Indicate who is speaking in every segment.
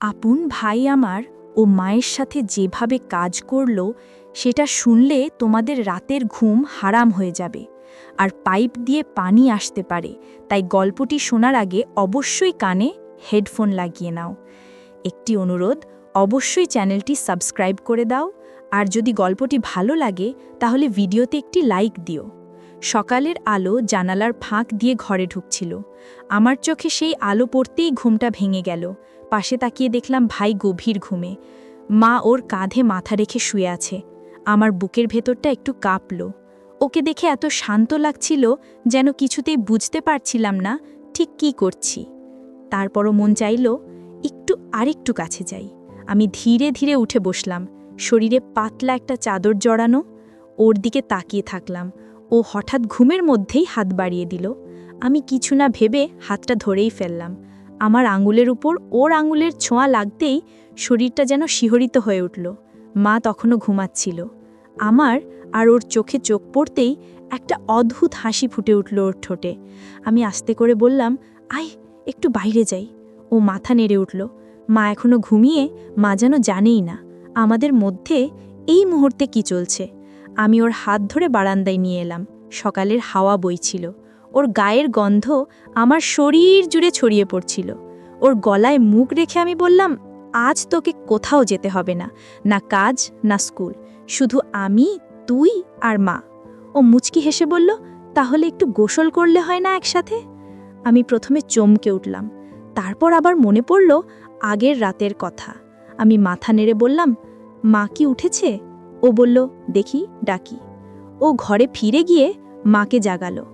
Speaker 1: আপন ভাই আমার ও মায়ের সাথে যেভাবে কাজ করল, সেটা শুনলে তোমাদের রাতের ঘুম হারাম হয়ে যাবে। আর পাইপ দিয়ে পানি আসতে পারে, তাই গল্পটি শোনার আগে অবশ্যই কানে হেডফোন লাগিয়ে নাও। একটি অনুরোধ, অবশ্যই চ্যানেলটি সাবস্ক্রাইব করে দাও, আর যদি গল্পটি ভালো লাগে, তাহলে ভিডিওতে একটি লাইক দিও। সকালের আলো জানালার ফাঁক দিয়ে ঘরে ঢুকছিল। আমার চোখে সেই আলো পড়তেই ঘুমটা ভেঙে গেল। পাশে তাকিয়ে দেখলাম ভাই গভীর ঘুমে। মা ওর কাঁধে মাথা রেখে শুয়ে আছে। আমার বুকের ভেতরটা একটু কাঁপল। ওকে দেখে এত শান্ত লাগছিল যেন কিছুতেই বুঝতে পারছিলাম না ঠিক কি করছি। তারপরও মন চাইল, একটু আরেকটু কাছে যাই। আমি ধীরে ধীরে উঠে বসলাম। শরীরে পাতলা একটা চাদর জড়ানো, ওর দিকে তাকিয়ে থাকলাম। ও হঠাৎ ঘুমের মধ্যেই হাত বাড়িয়ে দিল। আমি কিছু না ভেবে হাতটা ধরেই ফেললাম। আমার আঙুলের উপর ওর আঙুলের ছোঁয়া লাগতেই শরীরটা যেন শিহরিত হয়ে উঠল। মা তখনও ঘুমাচ্ছিল। আমার আর ওর চোখে চোখ পড়তেই একটা অদ্ভুত হাসি ফুটে উঠল ওর ঠোঁটে। আমি আস্তে করে বললাম আই একটু বাইরে যাই। ও মাথা নেড়ে উঠল। মা এখনও ঘুমিয়ে মা যেন জানেই না আমাদের মধ্যে এই মুহূর্তে কি চলছে। আমি ওর হাত ধরে বারান্দায় নিয়ে এলাম। সকালের হাওয়া বইছিল। ওর গায়ের গন্ধ আমার শরীর জুড়ে ছড়িয়ে পড়ছিল। ওর গলায় মুখ রেখে আমি বললাম, আজ তোকে কোথাও যেতে হবে না না কাজ, না স্কুল। শুধু আমি, তুই আর মা। ও মুচকি হেসে বলল, তাহলে একটু গোসল করলে হয় না একসাথে? আমি প্রথমে চমকে উঠলাম। তারপর আবার মনে পড়ল আগের রাতের কথা। আমি মাথা নেড়ে বললাম, মা কি উঠেছে? ও বলল, দেখি, ডাকি। ও ঘরে ফিরে গিয়ে মাকে জাগালো।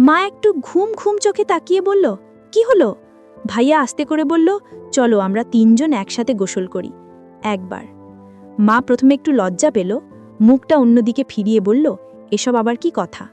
Speaker 1: মা একটু ঘুম ঘুম চোখে তাকিয়ে বলল, কি হলো? ভাইয়া আস্তে করে বলল, চলো আমরা তিনজন একসাথে গোসল করি। একবার। মা প্রথমে একটু লজ্জা পেল, মুখটা অন্যদিকে ফিরিয়ে বলল, এসব আবার কি কথা?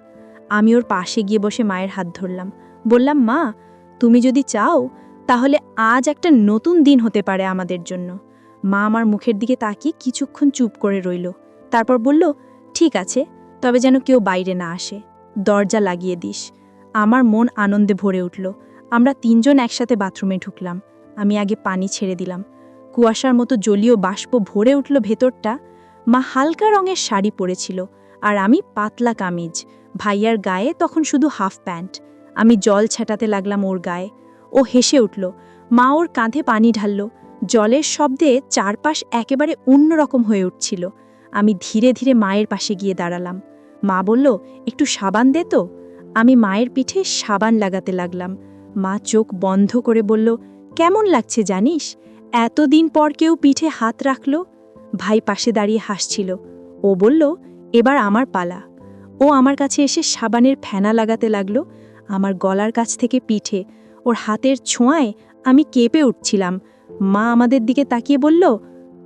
Speaker 1: আমি ওর পাশে গিয়ে বসে মায়ের হাত ধরলাম। বললাম, মা, তুমি যদি চাও, তাহলে আজ একটা নতুন দিন হতে পারে আমাদের জন্য। মা আমার মুখের দিকে তাকিয়ে কিছুক্ষণ চুপ করে রইল। তারপর বলল, ঠিক আছে, তবে যেন কেউ বাইরে না আসে। দরজা লাগিয়ে দিস। আমার মন আনন্দে ভরে উঠল। আমরা তিনজন একসাথে বাথরুমে ঢুকলাম। আমি আগে পানি ছেড়ে দিলাম। কুয়াশার মতো জলীয় বাষ্প ভরে উঠল ভেতরটা। মা হালকা রঙের শাড়ি পরেছিল আর আমি পাতলা কামিজ। ভাইয়ার গায়ে তখন শুধু হাফ প্যান্ট। আমি জল ছেটাতে লাগলাম ওর গায়ে। ও হেসে উঠল, মা ওর কাঁধে পানি ঢালল। জলের শব্দে চারপাশ একেবারে অন্যরকম হয়ে উঠছিল। আমি ধীরে ধীরে মায়ের পাশে গিয়ে দাঁড়ালাম। মা বলল, একটু সাবান দে তো। আমি মায়ের পিঠে সাবান লাগাতে লাগলাম। মা চোখ বন্ধ করে বলল, কেমন লাগছে জানিস? এতদিন পর কেউ পিঠে হাত রাখল? ভাই পাশে দাঁড়িয়ে হাসছিল। ও বলল, এবার আমার পালা। ও আমার কাছে এসে সাবানের ফেনা লাগাতে লাগল আমার গলার কাছ থেকে পিঠে। ওর হাতের ছোঁয়ায় আমি কেঁপে উঠছিলাম। মা আমাদের দিকে তাকিয়ে বলল,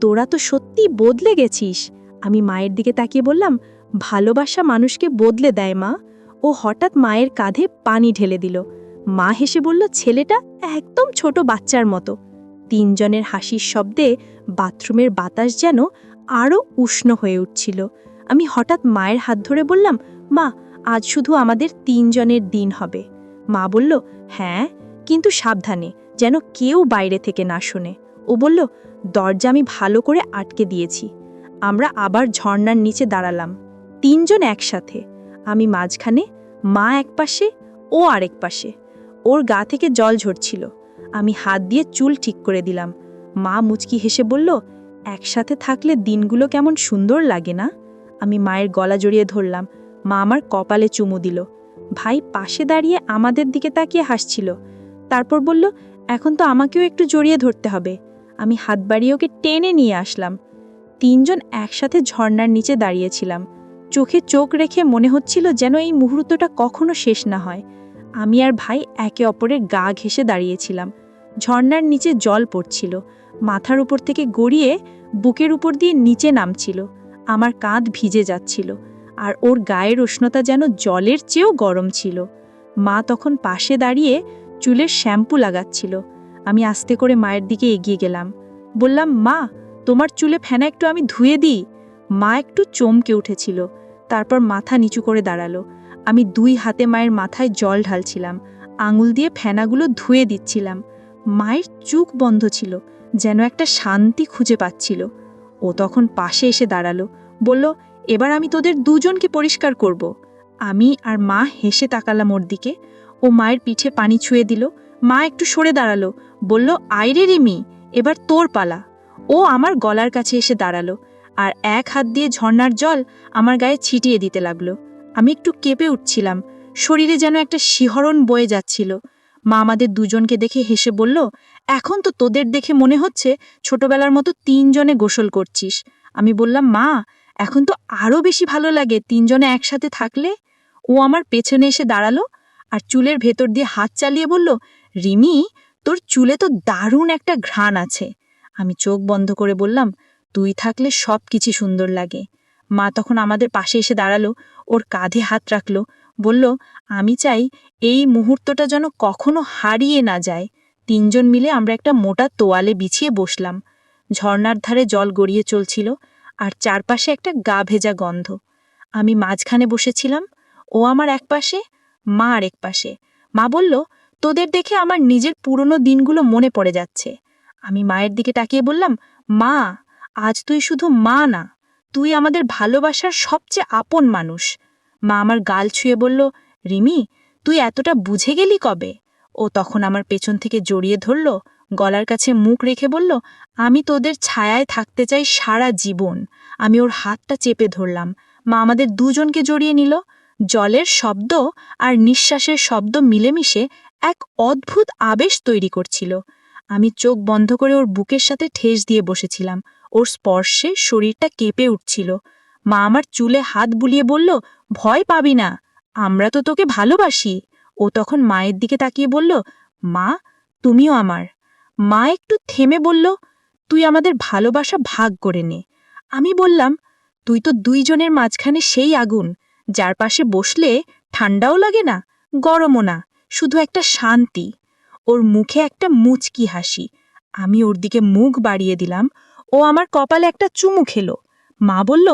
Speaker 1: তোরা তো সত্যি বদলে গেছিস। আমি মায়ের দিকে তাকিয়ে বললাম ভালোবাসা মানুষকে বদলে দেয় মা। ও হঠাৎ মায়ের কাঁধে পানি ঢেলে দিল। মা হেসে বলল, ছেলেটা একদম ছোট বাচ্চার মতো। তিনজনের হাসির শব্দে বাথরুমের বাতাস যেন আরও উষ্ণ হয়ে উঠছিল। আমি হঠাৎ মায়ের হাত ধরে বললাম, মা, আজ শুধু আমাদের তিনজনের দিন হবে। মা বলল হ্যাঁ কিন্তু সাবধানে, যেন কেউ বাইরে থেকে না শোনে। ও বলল, দরজা আমি ভালো করে আটকে দিয়েছি। আমরা আবার ঝর্ণার নিচে দাঁড়ালাম। তিনজন একসাথে। আমি মাঝখানে, মা এক পাশে ও আরেক পাশে। ওর গা থেকে জল ঝরছিল। আমি হাত দিয়ে চুল ঠিক করে দিলাম। মা মুচকি হেসে বলল, একসাথে থাকলে দিনগুলো কেমন সুন্দর লাগে না? আমি মায়ের গলা জড়িয়ে ধরলাম। মা আমার কপালে চুমু দিল। ভাই, পাশে দাঁড়িয়ে আমাদের দিকে তাকিয়ে হাসছিল। তারপর বলল, এখন তো আমাকেও একটু জড়িয়ে ধরতে হবে। আমি হাত বাড়িয়ে ওকে টেনে নিয়ে আসলাম। তিনজন একসাথে ঝর্ণার নিচে দাঁড়িয়েছিলাম। চোখে চোখ রেখে মনে হচ্ছিল যেন এই মুহূর্তটা কখনো শেষ না হয়। আমি আর ভাই একে অপরের গা ঘেসে দাঁড়িয়েছিলাম। ঝর্ণার নিচে জল পড়ছিল। মাথার উপর থেকে গড়িয়ে বুকের উপর দিয়ে নিচে নামছিল। আমার কাঁধ ভিজে যাচ্ছিল আর ওর গায়ের উষ্ণতা যেন জলের চেয়েও গরম ছিল। মা তখন পাশে দাঁড়িয়ে চুলের শ্যাম্পু লাগাচ্ছিল। আমি আস্তে করে মায়ের দিকে এগিয়ে গেলাম। বললাম, মা, তোমার চুলে ফেনা একটু আমি ধুয়ে দিই। মা একটু চমকে উঠেছিল। তারপর মাথা নিচু করে দাঁড়াল। আমি দুই হাতে মায়ের মাথায় জল ঢালছিলাম, আঙুল দিয়ে ফেনাগুলো ধুয়ে দিচ্ছিলাম। মায়ের চুক বন্ধ ছিল, যেন একটা শান্তি খুঁজে পাচ্ছিল। ও তখন পাশে এসে দাঁড়াল, বলল, এবার আমি তোদের দুজনকে পরিষ্কার করব। আমি আর মা হেসে তাকালাম ওর দিকে। ও মায়ের পিঠে পানি ছুঁয়ে দিল। মা একটু সরে দাঁড়াল, বলল আইরে রিমি, এবার তোর পালা। ও আমার গলার কাছে এসে দাঁড়াল। আর এক হাত দিয়ে ঝর্ণার জল আমার গায়ে ছিটিয়ে দিতে লাগল। আমি একটু কেঁপে উঠছিলাম। শরীরে যেন একটা শিহরণ বয়ে যাচ্ছিল। মা আমাদের দুজনকে দেখে হেসে বলল, এখন তো তোদের দেখে মনে হচ্ছে ছোটবেলার মতো তিনজনে গোসল করছিস। আমি বললাম, মা, এখন তো আরও বেশি ভালো লাগে তিনজনে একসাথে থাকলে। ও আমার পেছনে এসে দাঁড়াল আর চুলের ভেতর দিয়ে হাত চালিয়ে বলল, রিমি, তোর চুলে তো দারুণ একটা ঘ্রাণ আছে। আমি চোখ বন্ধ করে বললাম তুই থাকলে সব কিছু সুন্দর লাগে। মা তখন আমাদের পাশে এসে দাঁড়াল, ওর কাঁধে হাত রাখল, বলল, আমি চাই এই মুহূর্তটা যেন কখনো হারিয়ে না যায়। তিনজন মিলে আমরা একটা মোটা তোয়ালে বিছিয়ে বসলাম। ঝর্নার ধারে জল গড়িয়ে চলছিল, আর চারপাশে একটা গা ভেজা গন্ধ। আমি মাঝখানে বসেছিলাম, ও আমার এক পাশে, মা আর এক পাশে। মা বলল, তোদের দেখে আমার নিজের পুরনো দিনগুলো মনে পড়ে যাচ্ছে। আমি মায়ের দিকে তাকিয়ে বললাম, মা আজ তুই শুধু মা না, তুই আমাদের ভালোবাসার সবচেয়ে আপন মানুষ। মা আমার গাল ছুঁয়ে বলল, রিমি, তুই এতটা বুঝে গেলি কবে? ও তখন আমার পেছন থেকে জড়িয়ে ধরল, গলার কাছে মুখ রেখে বলল, আমি তোদের ছায়ায় থাকতে চাই সারা জীবন। আমি ওর হাতটা চেপে ধরলাম। মা আমাদের দুজনকে জড়িয়ে নিল। জলের শব্দ আর নিঃশ্বাসের শব্দ মিলেমিশে এক অদ্ভুত আবেশ তৈরি করছিল। আমি চোখ বন্ধ করে ওর বুকের সাথে ঠেস দিয়ে বসেছিলাম। ওর স্পর্শে শরীরটা কেঁপে উঠছিল। মা আমার চুলে হাত বুলিয়ে বলল, ভয় পাবি না, আমরা তো তোকে ভালোবাসি। ও তখন মায়ের দিকে তাকিয়ে বলল, মা, তুমিও আমার। মা একটু থেমে বলল, তুই আমাদের ভালোবাসা ভাগ করে নে। আমি বললাম, তুই তো দুইজনের মাঝখানে সেই আগুন, যার পাশে বসলে ঠান্ডাও লাগে না, গরমও না, শুধু একটা শান্তি। ওর মুখে একটা মুচকি হাসি। আমি ওর দিকে মুখ বাড়িয়ে দিলাম। ও আমার কপালে একটা চুমু খেলো। মা বলল,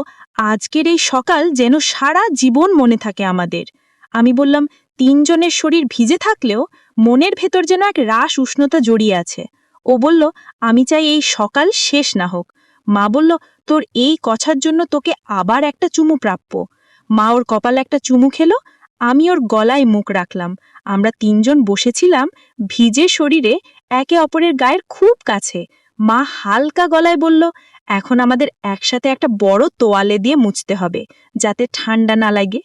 Speaker 1: আজকের এই সকাল যেন সারা জীবন মনে থাকে আমাদের। আমি বললাম, তিনজনের শরীর ভিজে থাকলেও মনের ভেতর যেন এক রাস উষ্ণতা জড়িয়ে আছে। ও বলল, আমি চাই এই সকাল শেষ না হোক। মা বলল, তোর এই কথার জন্য তোকে আবার একটা চুমু প্রাপ্য। মা ওর কপালে একটা চুমু খেলো, আমি ওর গলায় মুখ রাখলাম। আমরা তিনজন বসেছিলাম ভিজে শরীরে একে অপরের গায়ের খুব কাছে। মা হালকা গলায় বলল, এখন আমাদের একসাথে একটা বড় তোয়ালে দিয়ে মুছতে হবে, যাতে ঠান্ডা না লাগে।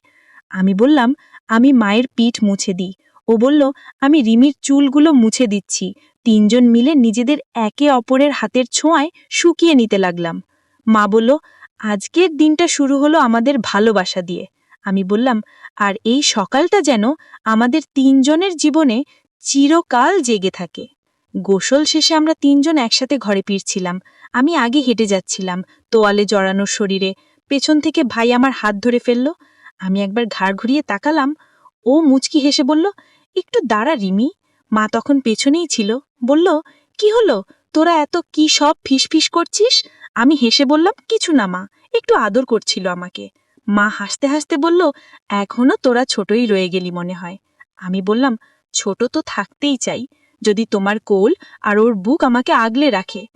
Speaker 1: আমি বললাম, আমি মায়ের পিঠ মুছে দিই। ও বলল, আমি রিমির চুলগুলো মুছে দিচ্ছি। তিনজন মিলে নিজেদের একে অপরের হাতের ছোঁয়ায় শুকিয়ে নিতে লাগলাম। মা বলল, আজকের দিনটা শুরু হলো আমাদের ভালোবাসা দিয়ে। আমি বললাম, আর এই সকালটা যেন আমাদের তিনজনের জীবনে চিরকাল জেগে থাকে। গোসল শেষে আমরা তিনজন একসাথে ঘরে ফিরছিলাম। আমি আগে হেঁটে যাচ্ছিলাম তোয়ালে জড়ানোর শরীরে। পেছন থেকে ভাই আমার হাত ধরে ফেলল। আমি একবার ঘাড় ঘুরিয়ে তাকালাম। ও মুচকি হেসে বলল, একটু দাঁড়া রিমি। মা তখন পেছনেই ছিল। বলল, কি হলো? তোরা এত কি সব ফিসফিস করছিস? আমি হেসে বললাম, কিছু না মা, একটু আদর করছিল আমাকে। মা হাসতে হাসতে বলল, এখনও তোরা ছোটই রয়ে গেলি মনে হয়। আমি বললাম, ছোট তো থাকতেই চাই। যদি তোমার কোল আর ওর বুক আমাকে আগলে রাখে।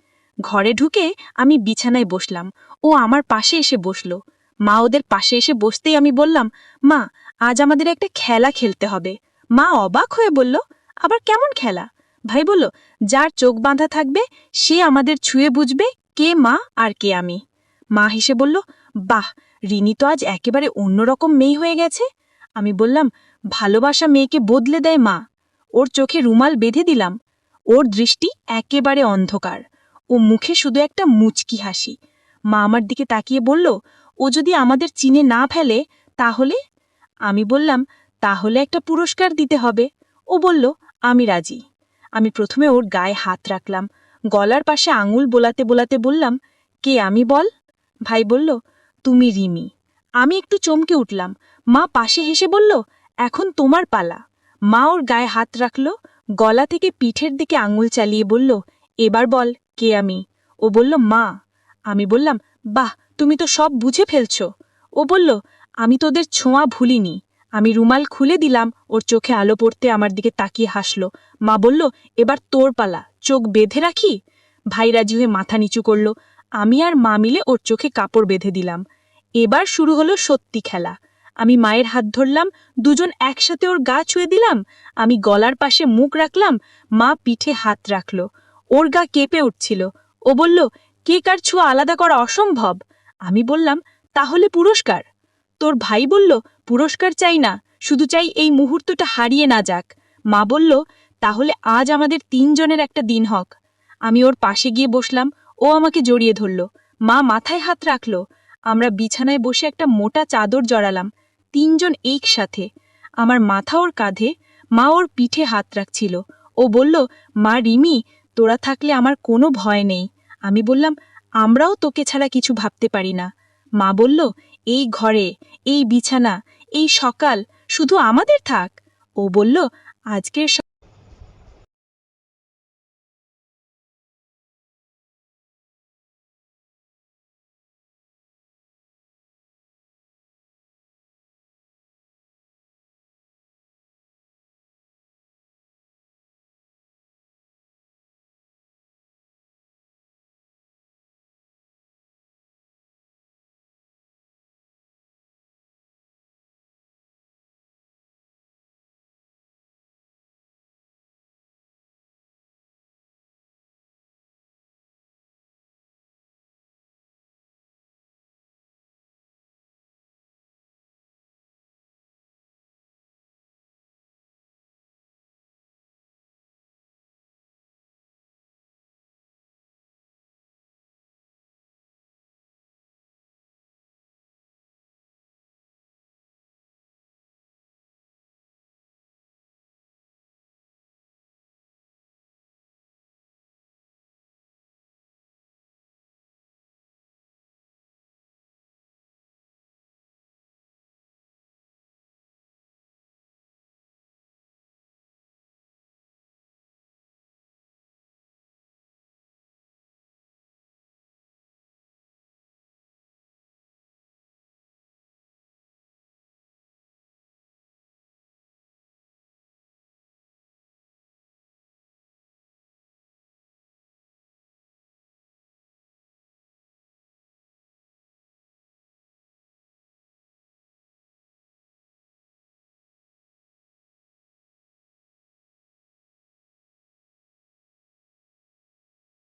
Speaker 1: ঘরে ঢুকে আমি বিছানায় বসলাম। ও আমার পাশে এসে বসল। মা ওদের পাশে এসে বসতেই আমি বললাম, মা, আজ আমাদের একটা খেলা খেলতে হবে। মা অবাক হয়ে বলল, আবার কেমন খেলা? ভাই বলল, যার চোখ বাঁধা থাকবে, সে আমাদের ছুঁয়ে বুঝবে কে মা আর কে আমি। মা হেসে বলল, বাহ, রিনি তো আজ একেবারে অন্যরকম মেয়ে হয়ে গেছে। আমি বললাম, ভালোবাসা মেয়েকে বদলে দেয় মা। ওর চোখে রুমাল বেঁধে দিলাম। ওর দৃষ্টি একেবারে অন্ধকার। ও মুখে শুধু একটা মুচকি হাসি। মা আমার দিকে তাকিয়ে বলল, ও যদি আমাদের চিনে না ফেলে, তাহলে? আমি বললাম, তাহলে একটা পুরস্কার দিতে হবে। ও বলল, আমি রাজি। আমি প্রথমে ওর গায়ে হাত রাখলাম। গলার পাশে আঙুল বোলাতে বোলাতে বললাম, কে আমি বল? ভাই বলল, তুমি রিমি। আমি একটু চমকে উঠলাম। মা পাশে হেসে বলল, এখন তোমার পালা। মা ওর গায়ে হাত রাখল, গলা থেকে পিঠের দিকে আঙুল চালিয়ে বলল, এবার বল, কে আমি? ও বলল, মা। আমি বললাম, বাহ, তুমি তো সব বুঝে ফেলছ। ও বলল, আমি তোদের ছোঁয়া ভুলিনি। আমি রুমাল খুলে দিলাম, ওর চোখে আলো পড়তে আমার দিকে তাকিয়ে হাসল। মা বলল, এবার তোর পালা, চোখ বেঁধে রাখি?
Speaker 2: ভাই রাজি হয়ে মাথা নিচু করল। আমি আর মা মিলে ওর চোখে কাপড় বেঁধে দিলাম। এবার শুরু হলো সত্যি খেলা। আমি মায়ের হাত ধরলাম, দুজন একসাথে ওর গা ছুঁয়ে দিলাম, আমি গলার পাশে মুখ রাখলাম, মা পিঠে হাত রাখল, ওর গা কেঁপে উঠছিল, ও বলল, কে কার ছোঁয়া আলাদা করা অসম্ভব? আমি বললাম, তাহলে পুরস্কার। তোর ভাই বলল, পুরস্কার চাই না, শুধু চাই এই মুহূর্তটা হারিয়ে না যাক। মা বলল, তাহলে আজ আমাদের তিনজনের একটা দিন হক। আমি ওর পাশে গিয়ে বসলাম, ও আমাকে জড়িয়ে ধরল, মা মাথায় হাত রাখল, আমরা বিছানায় বসে একটা মোটা চাদর জড়ালাম তিনজন একসাথে। আমার মাথা ওর কাঁধে, মা ওর পিঠে হাত রাখছিল। ও বলল, মা রিমি, তোরা থাকলে আমার কোনো ভয় নেই। আমি বললাম, আমরাও তোকে ছাড়া কিছু ভাবতে পারি না। মা বলল, এই ঘরে, এই বিছানা, এই সকাল, শুধু আমাদের থাক। ও বলল, আজকের